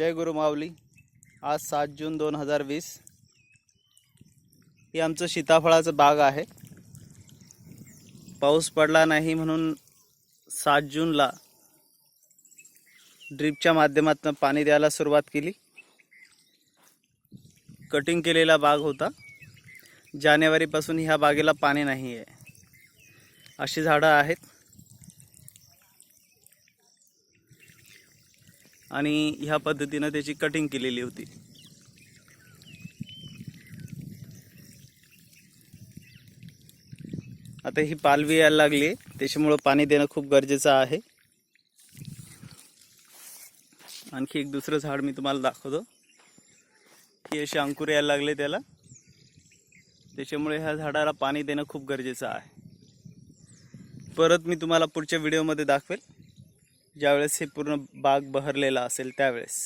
जय गुरु माऊली. आज सात जून दोन हजार वीस. हे आमचं सीताफळाचं बाग आहे. पाऊस पडला नाही म्हणून सात जूनला ड्रीपच्या माध्यमातून पाणी द्यायला सुरुवात केली. कटिंग केलेला बाग होता. जानेवारीपासून ह्या बागेला पाणी नाही आहे अशी झाडं आहेत. आणि ह्या पद्धतीनं त्याची कटिंग केलेली होती. आता ही पालवी यायला लागली. आहे त्याच्यामुळं पाणी देणं खूप गरजेचं आहे. आणखी एक दुसरं झाड मी तुम्हाला दाखवतो. ही असे अंकुर यायला लागले त्याला. त्याच्यामुळे ह्या झाडाला पाणी देणं खूप गरजेचं आहे. परत मी तुम्हाला पुढच्या व्हिडिओमध्ये दाखवेल. ज्यावेळेस हे पूर्ण बाग बहरलेला असेल त्यावेळेस.